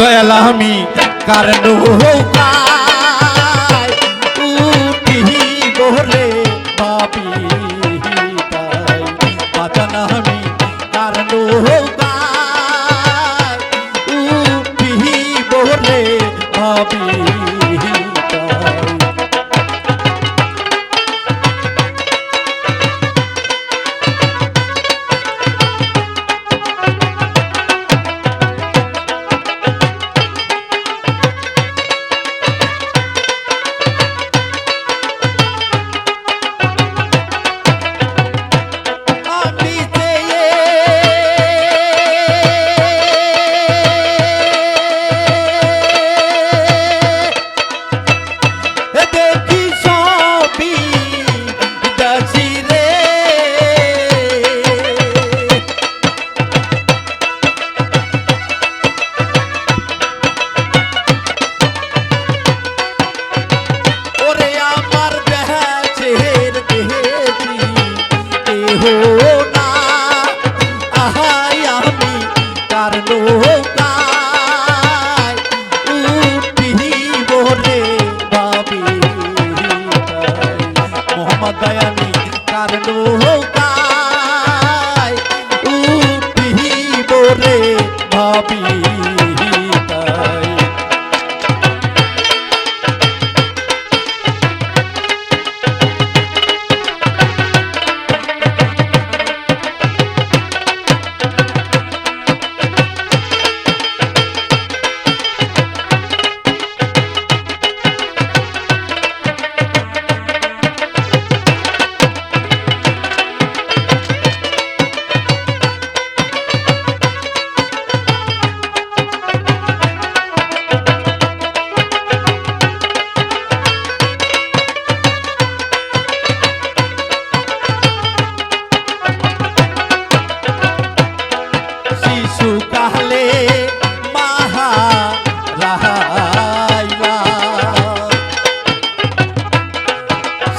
দয়াল আমি কার উঠি বলে हो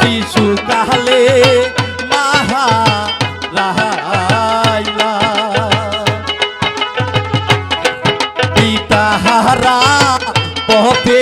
শিশুকালে লাহা লাহাইলা। পিতাহারা পথে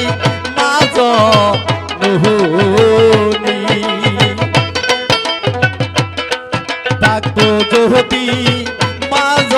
থাকব যদি মাজ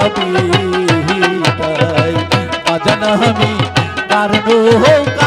পিতাই আজান আমি কারণ হোক